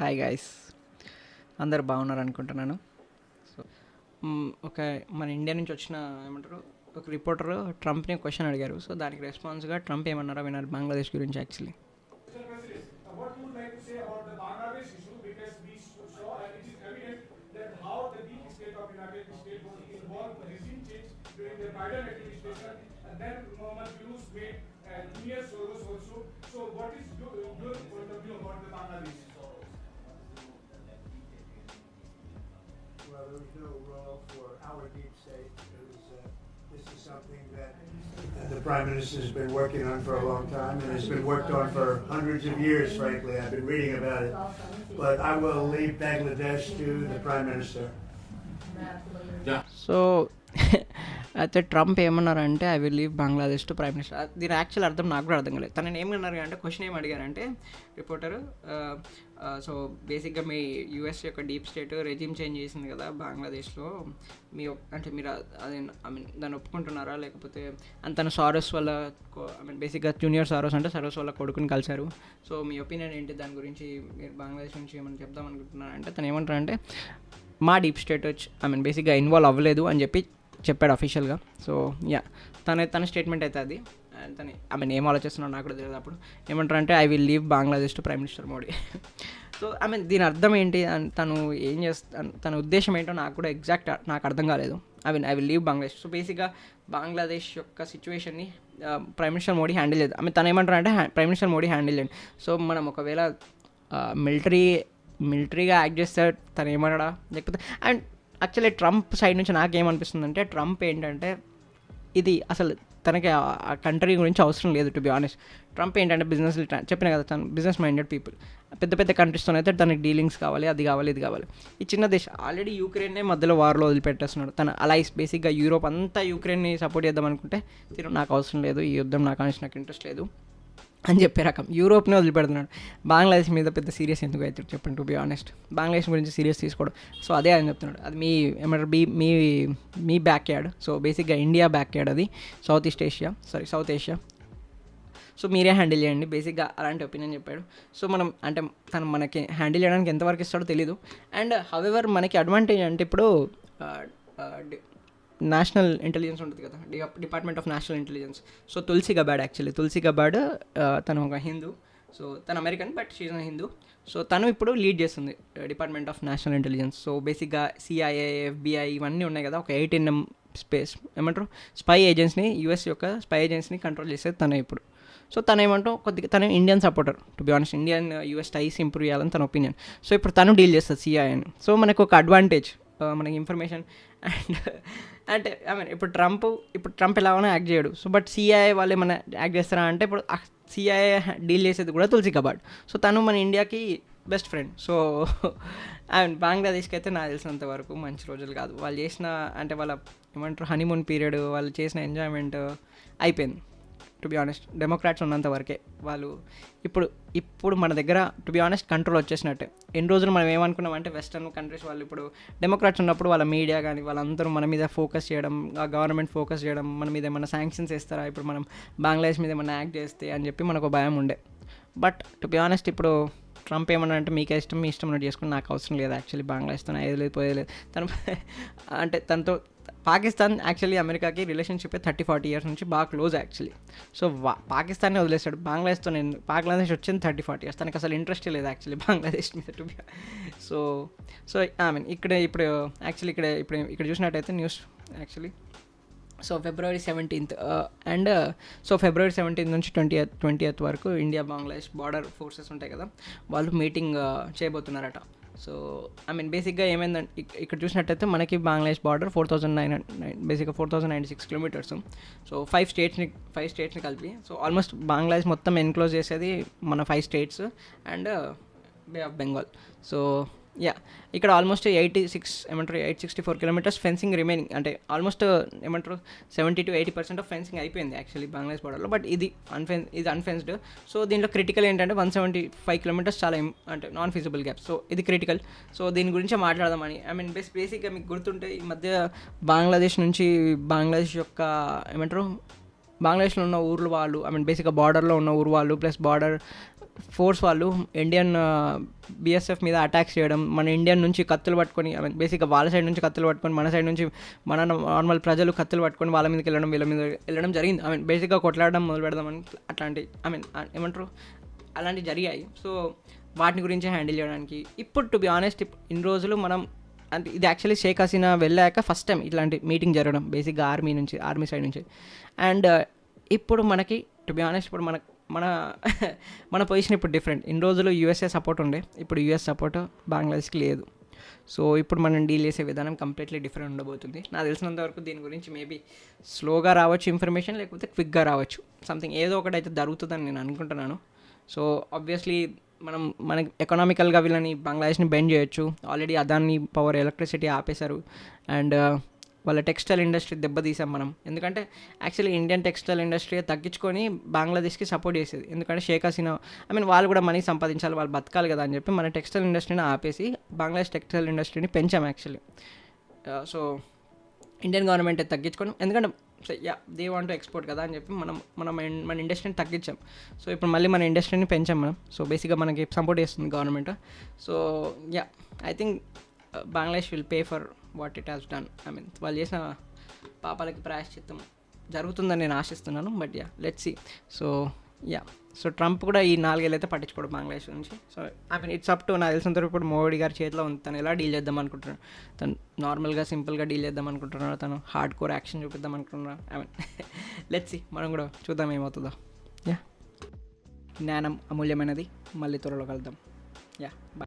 Hi guys అందరు బాగున్నారు అనుకుంటున్నాను. సో ఒక మన ఇండియా నుంచి వచ్చిన ఏమంటారు ఒక రిపోర్టర్ ట్రంప్ని క్వశ్చన్ అడిగారు. సో దానికి రెస్పాన్స్గా ట్రంప్ ఏమన్నారో విన్నారు బంగ్లాదేశ్ గురించి actually there was no role for our deep state. It was, uh, this is something that uh, the Prime Minister has been working on for a long time and has been worked on for hundreds of years, frankly. I've been reading about it. But I will leave Bangladesh to the Prime Minister. So అయితే Trump ఏమన్నారంటే I will leave Bangladesh to prime minister దీని actual అర్థం నాకు కూడా అర్థం కాలేదు. తనని ఏమన్నారు అంటే క్వశ్చన్ ఏం అడిగారంటే రిపోర్టర్ సో బేసిక్గా మీ యూఎస్ యొక్క డీప్ స్టేట్ రెజ్యూమ్ చేంజ్ చేసింది కదా బంగ్లాదేశ్లో మీ అంటే మీరు అది ఐ మీన్ దాన్ని ఒప్పుకుంటున్నారా? లేకపోతే అండ్ తన సారస్ వల్ల ఐ మీన్ బేసిక్గా జూనియర్ సారస్ అంటే సరస్ వల్ల కొడుకుని కలిశారు. సో మీ ఒపీనియన్ ఏంటి? దాని గురించి మీరు బంగ్లాదేశ్ నుంచి ఏమైనా చెప్దాం అనుకుంటున్నారంటే తను ఏమంటారంటే మా డీప్ స్టేట్ వచ్చి ఐ మీన్ బేసిక్గా ఇన్వాల్వ్ అవ్వలేదు అని చెప్పి చెప్పాడు అఫీషియల్గా సో యా తన తన స్టేట్మెంట్ అయితే అది. అండ్ తను ఐ మీన్ ఏం ఆలోచిస్తున్నాడు నాకు కూడా తెలియదు అప్పుడు. ఏమంటారంటే I will leave Bangladesh to prime minister Modi so I mean దీని అర్థం ఏంటి? తను ఏం చేస్తా తన ఉద్దేశం ఏంటో నాకు కూడా ఎగ్జాక్ట్ నాకు అర్థం కాలేదు. I mean I will leave Bangladesh so బేసిక్గా బంగ్లాదేశ్ యొక్క సిచ్యువేషన్ని ప్రైమ్ మినిస్టర్ మోడీ హ్యాండిల్ చేయదు ఐ మీన్ తను ఏమంటారంటే ప్రైమ్ మినిస్టర్ మోడీ హ్యాండిల్ చేయండి. సో మనం ఒకవేళ మిలిటరీ మిలిటరీగా యాక్ట్ చేస్తే తను ఏమన్నాడా లేకపోతే అండ్ యాక్చువల్లీ ట్రంప్ సైడ్ నుంచి నాకేమనిపిస్తుంది అంటే ట్రంప్ ఏంటంటే ఇది అసలు తనకి ఆ కంట్రీ గురించి అవసరం లేదు టు బి ఆనెస్ట్ ట్రంప్ ఏంటంటే బిజినెస్ చెప్పిన కదా తను బిజినెస్ మైండెడ్ పీపుల్ పెద్ద పెద్ద కంట్రీస్తో అయితే తనకి డీలింగ్స్ కావాలి అది కావాలి ఇది కావాలి. ఈ చిన్న దేశం ఆల్రెడీ యూక్రెయిన్నే మధ్యలో వార్లో వదిలిపెట్టేస్తున్నాడు. తన అలైస్ బేసిక్గా యూరోప్ అంతా యూక్రెన్ని సపోర్ట్ చేద్దాం అనుకుంటే తిను నాకు అవసరం లేదు ఈ యుద్ధం నాకు అనేసి నాకు ఇంట్రెస్ట్ లేదు. అని చెప్పే రకం. యూరోప్ని వదిలిపెడుతున్నాడు. బంగ్లాదేశ్ మీద పెద్ద సీరియస్ ఎందుకు అవుతాడు చెప్పండి టు బి ఆనెస్ట్ బంగ్లాదేశ్ గురించి సీరియస్ తీసుకోవడం. సో అదే అని చెప్తున్నాడు. అది మీ ఏమంటారు? మీ మీ మీ బ్యాక్ యార్డ్ సో బేసిక్గా ఇండియా బ్యాక్ యార్డ్ అది. South east Asia sorry south Asia so మీరే హ్యాండిల్ చేయండి. బేసిక్గా అలాంటి ఒపీనియన్ చెప్పాడు. సో మనం అంటే తను మనకి హ్యాండిల్ చేయడానికి ఎంతవరకు ఇస్తాడో తెలీదు. అండ్ హవెవర్ మనకి అడ్వాంటేజ్ అంటే ఇప్పుడు uh, uh, నేషనల్ ఇంటెలిజెన్స్ ఉంటుంది కదా department of national intelligence. So Tulsi Gabbard actually Tulsi Gabbard తను ఒక హిందూ. సో తను American but she's Hindu. So తను ఇప్పుడు లీడ్ చేస్తుంది department of national intelligence. So బేసిక్గా సిఐఏ ఎఫ్బిఐ ఇవన్నీ ఉన్నాయి కదా ఒక ఎయిట్ ఎన్ఎం స్పేస్ ఏమంటారు? స్పై ఏజెన్సీని యూఎస్ యొక్క స్పై ఏజెన్సీని కంట్రోల్ చేసేది తను ఇప్పుడు. సో తను ఏమంటావు కొద్దిగా తను Indian supporter to be honest Indian US ties improve చేయాలని తన ఒపీనియన్ సో ఇప్పుడు తను డీల్ చేస్తుంది సిఐని సో మనకు ఒక అడ్వాంటేజ్ మనకి ఇన్ఫర్మేషన్ అండ్ అంటే ఐ మీన్ ఇప్పుడు ట్రంప్ ఇప్పుడు ట్రంప్ ఎలాగోనో యాక్ట్ చేయడు. సో బట్ సిఐఏ వాళ్ళు ఏమైనా యాక్ట్ చేస్తారా? అంటే ఇప్పుడు సిఐఏ డీల్ చేసేది కూడా తులసి కబాడ్. సో తను మన ఇండియాకి బెస్ట్ ఫ్రెండ్ సో అండ్ బంగ్లాదేశ్కి అయితే నాకు తెలిసినంత వరకు మంచి రోజులు కాదు. వాళ్ళు చేసిన అంటే వాళ్ళ ఏమంటారు హనీమూన్ పీరియడ్ వాళ్ళు చేసిన ఎంజాయ్మెంట్ అయిపోయింది. టు బి ఆనెస్ట్ డెమోక్రాట్స్ ఉన్నంత వరకే. వాళ్ళు ఇప్పుడు ఇప్పుడు మన దగ్గర టు బి ఆనెస్ట్ కంట్రోల్ వచ్చేసినట్టే. ఎన్ని రోజులు మనం ఏమనుకున్నాం అంటే వెస్టర్న్ కంట్రీస్ వాళ్ళు ఇప్పుడు డెమోక్రాట్స్ ఉన్నప్పుడు వాళ్ళ మీడియా కానీ వాళ్ళందరూ మన మీద ఫోకస్ చేయడం ఆ గవర్నమెంట్ ఫోకస్ చేయడం మన మీద ఏమైనా శాంక్షన్స్ వేస్తారా? ఇప్పుడు మనం బంగ్లాదేశ్ మీద ఏమైనా యాక్ట్ చేస్తే అని చెప్పి మనకు ఒక భయం ఉండే. బట్ టు బి ఆనెస్ట్ ఇప్పుడు ట్రంప్ ఏమన్నా అంటే మీకే ఇష్టం మీ ఇష్టం ఉన్నట్టు చేసుకుని నాకు అవసరం లేదు యాక్చువల్లీ బంగ్లాదేశ్తో ఏది లేదు పోయేది లేదు. తను అంటే తనతో పాకిస్తాన్ యాక్చువల్లీ అమెరికాకి రిలేషన్షిప్ థర్టీ ఫార్టీ ఇయర్స్ నుంచి బాగా క్లోజ్ యాక్చువల్లీ సో వా పాకిస్తాన్ని వదిలేస్తాడు బంగ్లాదేశ్తో నేను బంగ్లాదేశ్ వచ్చింది థర్టీ ఫార్టీ ఇయర్స్ తనకి అసలు ఇంట్రెస్ట్ లేదు యాక్చువల్లీ బంగ్లాదేశ్ మీద to so so I mean ఇక్కడ ఇప్పుడు యాక్చువల్లీ ఇక్కడ ఇప్పుడు ఇక్కడ చూసినట్టయితే news actually so February seventeenth and so February seventeenth నుంచి ట్వంటీ ట్వంటీ వరకు ఇండియా బంగ్లాదేశ్ బార్డర్ ఫోర్సెస్ ఉంటాయి కదా. వాళ్ళు మీటింగ్ uh, చేయబోతున్నారట. సో ఐ మీన్ బేసిక్గా ఏమైందంటే ఇక్కడ చూసినట్టయితే మనకి Bangladesh border four thousand nine nine బేసిక్గా four thousand ninety six kilometres so five స్టేట్స్ని five స్టేట్స్ని కలిపి సో ఆల్మోస్ట్ బంగ్లాదేశ్ మొత్తం ఎన్క్లోజ్ చేసేది మన five states and Bay of Bengal so yeah ఇక్కడ ఆల్మోస్ట్ ఎయిటీ సిక్స్ ఏమంటారు eight sixty four kilometres fencing remaining అంటే almost ఏమంటారు seventy two eighty percent of fencing అయిపోయింది యాక్చువల్లీ బంగ్లాదేశ్ బార్డర్లో బట్ ఇది అన్ఫెన్ ఇది అన్ఫెన్స్డ్ సో దీంట్లో క్రిటికల్ ఏంటంటే వన్ సెవెంటీ ఫైవ్ కిలోమీటర్స్ చాలా అంటే నాన్ ఫిజిబుల్ గ్యాప్ సో ఇది క్రిటికల్ సో దీని గురించే మాట్లాడదామని. ఐ మీన్ బేస్ బేసిక్గా మీకు గుర్తుంటే ఈ మధ్య బంగ్లాదేశ్ నుంచి బంగ్లాదేశ్ యొక్క ఏమంటారు బంగ్లాదేశ్లో ఉన్న ఊర్లు వాళ్ళు ఐ మీన్ బేసిక్గా బార్డర్లో ఉన్న ఊరు వాళ్ళు ప్లస్ బార్డర్ ఫోర్స్ వాళ్ళు ఇండియన్ బిఎస్ఎఫ్ మీద అటాక్స్ చేయడం మన ఇండియన్ నుంచి కత్తులు పట్టుకొని ఐ మీన్ బేసిక్గా వాళ్ళ సైడ్ నుంచి కత్తులు పట్టుకొని మన సైడ్ నుంచి మన నార్మల్ ప్రజలు కత్తులు పట్టుకొని వాళ్ళ మీదకి వెళ్ళడం వీళ్ళ మీద వెళ్ళడం జరిగింది. ఐ మీన్ బేసిక్గా కొట్లాడడం మొదలు పెడదామని అట్లాంటి ఐ మీన్ ఏమంటారు? అలాంటివి జరిగాయి. సో వాటిని గురించి హ్యాండిల్ చేయడానికి. ఇప్పుడు టు బి ఆనెస్ట్ ఇన్ని రోజులు మనం అంటే ఇది యాక్చువల్లీ షేక్ హసీనా వెళ్ళాక ఫస్ట్ టైం ఇట్లాంటి మీటింగ్ జరగడం బేసిక్గా ఆర్మీ నుంచి ఆర్మీ సైడ్ నుంచి. అండ్ uh, ఇప్పుడు మనకి టు బి ఆనెస్ట్ ఇప్పుడు మనకు మన మన పొజిషన్ ఇప్పుడు డిఫరెంట్ ఇన్ని రోజులు యూఎస్ఏ సపోర్ట్ ఉండే. ఇప్పుడు యూఎస్ సపోర్ట్ బంగ్లాదేశ్కి లేదు. సో ఇప్పుడు మనం డీల్ చేసే విధానం కంప్లీట్లీ డిఫరెంట్ ఉండబోతుంది. నాకు తెలిసినంత వరకు దీని గురించి మేబీ స్లోగా రావచ్చు ఇన్ఫర్మేషన్ లేకపోతే క్విక్గా రావచ్చు. సంథింగ్ ఏదో ఒకటి అయితే జరుగుతుందని నేను అనుకుంటున్నాను. సో ఆబ్వియస్లీ మనం మనకి ఎకనామికల్గా వీళ్ళని బంగ్లాదేశ్ని బెండ్ చేయొచ్చు. ఆల్రెడీ అదాన్ని పవర్ ఎలక్ట్రిసిటీ ఆపేశారు. అండ్ వాళ్ళ టెక్స్టైల్ ఇండస్ట్రీ దెబ్బతీసాం మనం. ఎందుకంటే యాక్చువల్లీ ఇండియన్ టెక్స్టైల్ ఇండస్ట్రీ తగ్గించుకొని బంగ్లాదేశ్కి సపోర్ట్ చేసేది. ఎందుకంటే షేక్ హసీనా ఐ మీన్ వాళ్ళు కూడా మనీ సంపాదించాలి వాళ్ళు బతకాలి కదా అని చెప్పి మన టెక్స్టైల్ ఇండస్ట్రీని ఆపేసి బంగ్లాదేశ్ టెక్స్టైల్ ఇండస్ట్రీని పెంచాం యాక్చువల్లీ సో ఇండియన్ గవర్నమెంట్ తగ్గించుకొని ఎందుకంటే యా దే వాంట్ ఎక్స్పోర్ట్ కదా అని చెప్పి మనం మనం మన ఇండస్ట్రీని తగ్గించాం. సో ఇప్పుడు మళ్ళీ మన ఇండస్ట్రీని పెంచాం మనం. సో బేసిక్గా మనకి సపోర్ట్ చేస్తుంది government so yeah I think Bangladesh will pay for what it has done I mean వాళ్ళు చేసిన పాపాలకి ప్రాయశ్చిత్తం జరుగుతుందని నేను ఆశిస్తున్నాను but yeah let see so yeah so Trump కూడా ఈ నాలుగేళ్ళు అయితే పట్టించుకోడు బంగ్లాదేశ్ నుంచి. So I mean it's up to నాకు తెలిసినంత వరకు ఇప్పుడు మోడీ గారి చేతిలో ఉంది. తను ఎలా డీల్ చేద్దాం అనుకుంటున్నాడు? తను నార్మల్గా సింపుల్గా డీల్ చేద్దాం అనుకుంటున్నాడు? తను హార్డ్ కోర్ యాక్షన్ చూపిద్దాం అనుకుంటున్నాడు? ఐ మీన్ లెట్స్ సి మనం కూడా చూద్దాం ఏమవుతుందో. యా జ్ఞానం అమూల్యమైనది. మళ్ళీ త్వరలో కలుద్దాం. Yeah bye